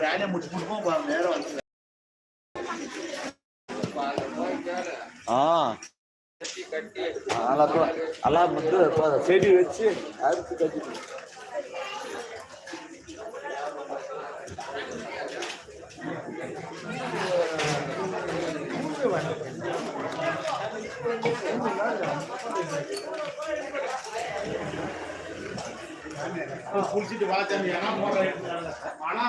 வேலையை முடிச்சு கொடுப்போம் நேரம் வந்து అలా అలా ముద్దు చెడి వచ్చి అరుపు కట్టి குளிச்சுட்டு வாச்சாமி ஏன்னா ஆனா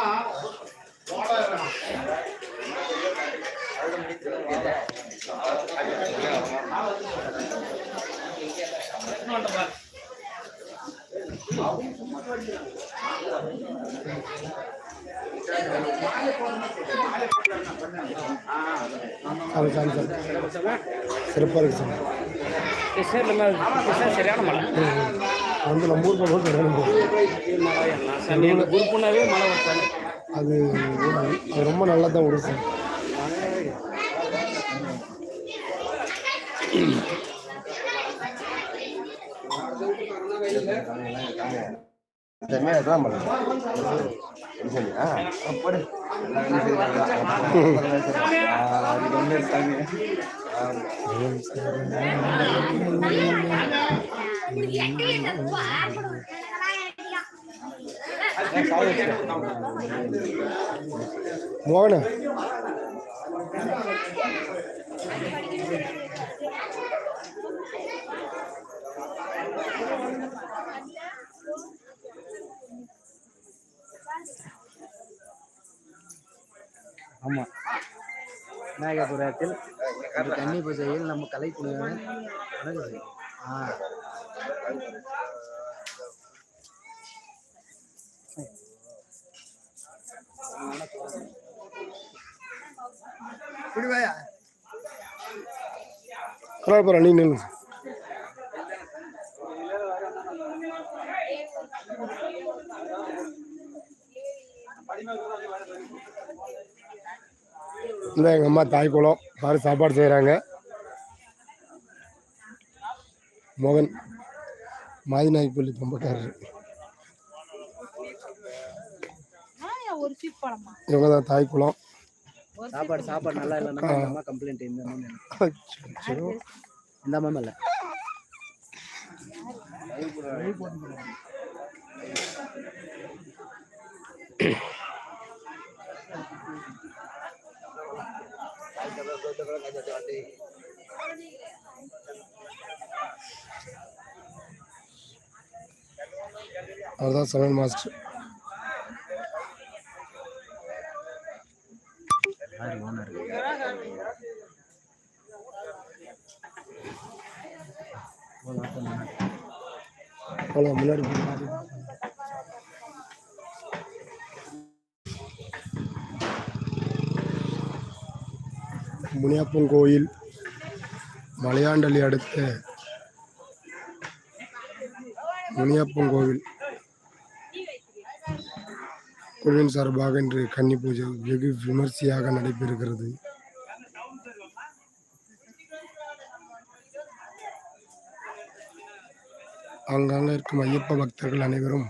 மோட்டர் வேணாம் சாமி சாமி சாமி சிறப்பாக இருக்கு சாமி சரியான மழை ம். வந்து நம்ம ஊர் போகும்போது சரியான மழை. மழை எல்லாம் சாமி எங்கள் குருப்புனாவே மழை வச்சாங்க அது அது ரொம்ப நல்லா தான் வரும் சார் மோகன ஆமாம் நாகபுரத்தில் ஒரு கன்னி பூஜையில் நம்ம கலை குழுவினர். ஆ. பரவாயில்ல நீ நில்லுங்க இந்த எங்கள் அம்மா தாய் குளம். பாரு சாப்பாடு செய்கிறாங்க மோகன் மாதிநாய்ப்பள்ளி பழமா? இவங்க தான் தாய் குளம். சாப்பாடு சாப்பாடு நல்லா இல்லைன்னா இந்த கம்ப்ளைண்ட் இந்த அம்மா மேல. அச்சோ. இந்த दगड़ का जाटे अर्धा सरण मास्टर हर ओनर बोला मुन्नाडी கோயில் மலையாண்டலி அடுத்த முனியப்பன் கோவில். குழுவின் சார்பாக இன்று கன்னி பூஜை வெகு விமர்சையாக நடைபெறுகிறது. அங்காங்க இருக்கும் ஐயப்ப பக்தர்கள் அனைவரும்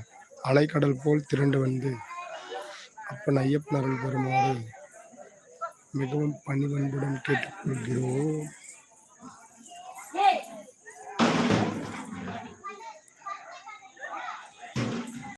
அலைக்கடல் போல் திரண்டு வந்து அப்பன் ஐயப்பன் அருள் பெறுமாறு மிகவும் பணிவன்புடன் கேட்டுக்கொள்கிறோம்